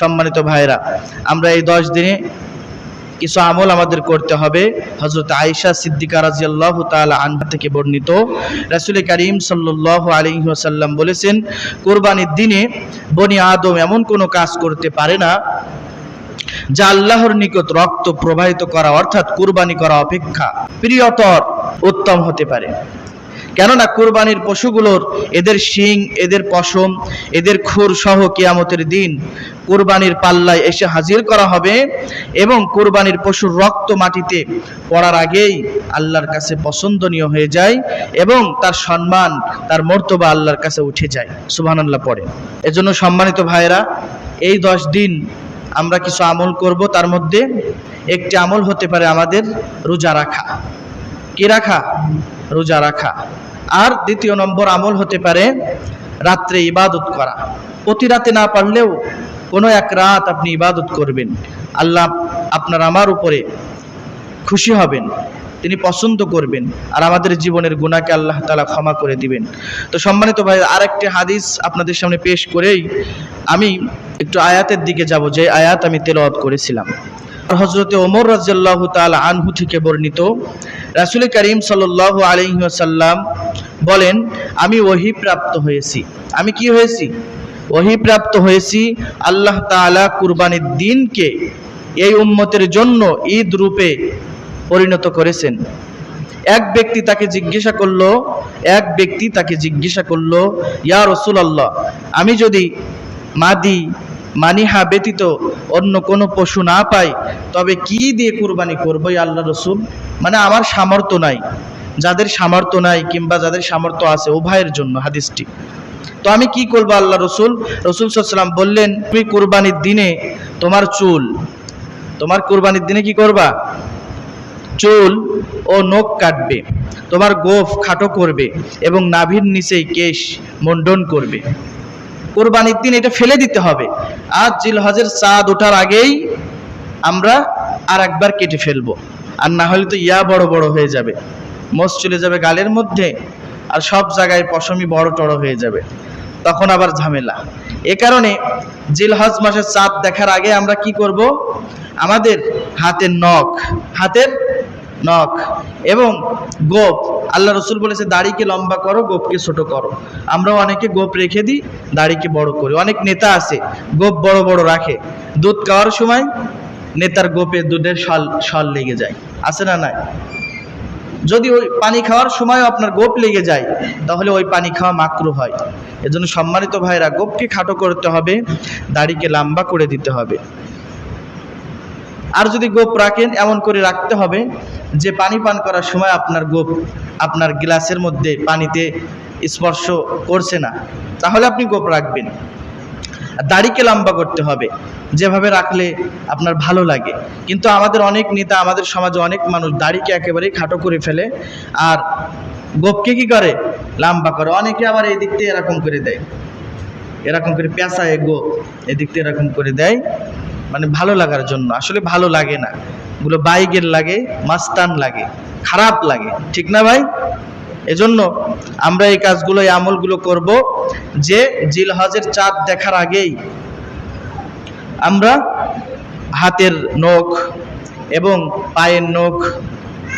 সম্মানিত ভাইরা আমরা এই দশ দিনে কিছু আমল আমাদের করতে হবে। হজরত আয়েশা সিদ্দিকা রাজিয়াল্লাহ তাআলা আনহা থেকে বর্ণিত। রাসূল করিম সাল্লাল্লাহু আলাইহি ওয়াসাল্লাম বলেছেন, কোরবানির দিনে বনি আদম এমন কোনো কাজ করতে পারে না, যা আল্লাহর নিকট রক্ত প্রবাহিত করা, অর্থাৎ কুরবানি করা অপেক্ষা প্রিয়তর, উত্তম হতে পারে। কেননা কুরবানির পশুগুলোর এদের শিং, এদের পশম, এদের খুর সহ কিয়ামতের দিন কুরবানির পাল্লায় এসে হাজির করা হবে এবং কুরবানির পশুর রক্ত মাটিতে পড়ার আগেই আল্লাহর কাছে পছন্দনীয় হয়ে যায় এবং তার সম্মান, তার মর্তবা আল্লাহর কাছে উঠে যায়। সুবহানাল্লাহ পড়ে। এজন্য সম্মানিত ভাইরা এই দশ দিন আমরা কিছু আমল করব, তার মধ্যে একটি আমল হতে পারে আমাদের রোজা রাখা। কি রাখা? রোজা রাখা। আর দ্বিতীয় নম্বর আমল হতে পারে রাত্রে ইবাদত করা। প্রতি রাতে না পারলেও কোনো এক রাত আপনি ইবাদত করবেন। আল্লাহ আপনার আমার উপরে খুশি হবেন, তিনি পছন্দ করবেন, আর আমাদের জীবনের গুণাকে আল্লাহ তালা ক্ষমা করে দিবেন। তো সম্মানিত ভাই, আরেকটি হাদিস আপনাদের সামনে পেশ করেই আমি একটু আয়াতের দিকে যাব, যে আয়াত আমি তেলাওয়াত করেছিলাম। হজরতে ওমর রাজিয়াল্লাহ তাল আনহু থেকে বর্ণিত, রাসুল করিম সাল্লাহ আলহিহাসাল্লাম বলেন, আমি ওহি প্রাপ্ত হয়েছি। আমি কি হয়েছি? ওহি প্রাপ্ত হয়েছি আল্লাহ তাআলা কুরবানির দিনকে এই উম্মতের জন্য ঈদ রূপে পরিণত করেছেন। এক ব্যক্তি তাকে জিজ্ঞাসা করল, এক ব্যক্তি তাকে জিজ্ঞাসা করল, ইয়া রসুল আল্লাহ আমি যদি মাদি মানিহা ব্যতীত অন্য কোনো পশু না পাই তবে কি দিয়ে কুরবানি করব আল্লাহ রসুল? মানে আমার সামর্থ্য নাই। যাদের সামর্থ্য নাই কিংবা যাদের সামর্থ্য আছে উভয়ের জন্য হাদিসটি। তো আমি কি করব আল্লাহ রসুল? রসুল সাল্লাম বললেন, তুমি কুরবানির দিনে তোমার চুল, তোমার কুরবানির দিনে কি করবা? চুল ও নখ কাটবে, তোমার গোফ খাটো করবে এবং নাভির নিচেই কেশ মন্ডন করবে। কোরবানির দিন এটা ফেলে দিতে হবে। আর জিল হজের চাঁদ ওঠার আগেই আমরা আর একবার কেটে ফেলব। আর না হলে তো ইয়া বড় বড় হয়ে যাবে। মোষ চলে যাবে গালের মধ্যে আর সব জায়গায় পশমি বড় টড় হয়ে যাবে। তখন আবার ঝামেলা। এ কারণে জিলহজ মাসের চাঁদ দেখার আগে আমরা কি করব? আমাদের হাতের নখ হাতের নখ এবং গোপ আল্লাহ রসুল বলেছে, দাড়িকে লম্বা করো, গোপকে ছোট করো। আমরাও অনেকে গোপ রেখে দিই, দাড়িকে বড় করি। অনেক নেতা আছে, গোপ বড় বড় রাখে। দুধ খাওয়ার সময় নেতার গোপে দুধের সল সল লেগে যায়। আছে না নাই? যদি ওই পানি খাওয়ার সময় আপনার গোপ লেগে যায়, তাহলে ওই পানি খাওয়া মাকরু হয়। এজন্য সম্মানিত ভাইরা গোপকে খাটো করতে হবে, দাড়িকে লম্বা করে দিতে হবে। আর যদি গোপ রাখেন, এমন করে রাখতে হবে যে পানি পান করার সময় আপনার গোপ আপনার গ্লাসের মধ্যে পানিতে স্পর্শ করছে না। তাহলে আপনি গোপ রাখবেন। দাড়িকে লম্বা করতে হবে। যেভাবে রাখলে আপনার ভালো লাগে। কিন্তু আমাদের অনেক নেতা, আমাদের সমাজে অনেক মানুষ দাড়িকে একেবারেই খাটো করে ফেলে আর গোপকে কি করে? লম্বা করে। অনেকে আবার এই দিক থেকে এরকম করে দেয়। এরকম করে পেঁচায় গোপ এদিক থেকে এরকম করে দেয়। মানে ভালো লাগার জন্য। আসলে ভালো লাগে না। এগুলো বাইকের লাগে, মাস্তান লাগে, খারাপ লাগে। ঠিক না ভাই? এজন্য আমরা এই কাজগুলো, এই আমলগুলো করব যে জিলহজের চাঁদ দেখার আগেই আমরা হাতের নখ এবং পায়ের নখ,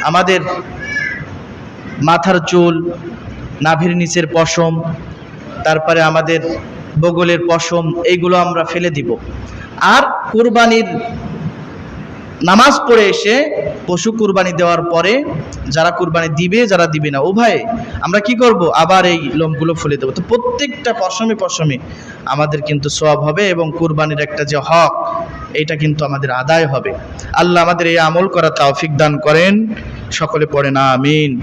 আমাদের মাথার চুল, নাভির নিচের পশম, তারপরে আমাদের বগলের পশম, এইগুলো আমরা ফেলে দিব। আর কুরবানির নামাজ পড়ে এসে পশু কুরবানি দেওয়ার পরে যারা কুরবানি দিবে, যারা দিবে না, উভয়ে আমরা কি করব? আবার এই লোমগুলো ফুলে দেবো। তো প্রত্যেকটা পশমে পশমে আমাদের কিন্তু সব হবে এবং কুরবানির একটা যে হক, এটা কিন্তু আমাদের আদায় হবে। আল্লাহ আমাদের এই আমল করা তৌফিক দান করেন। সকলে পড়ে না, আমিন।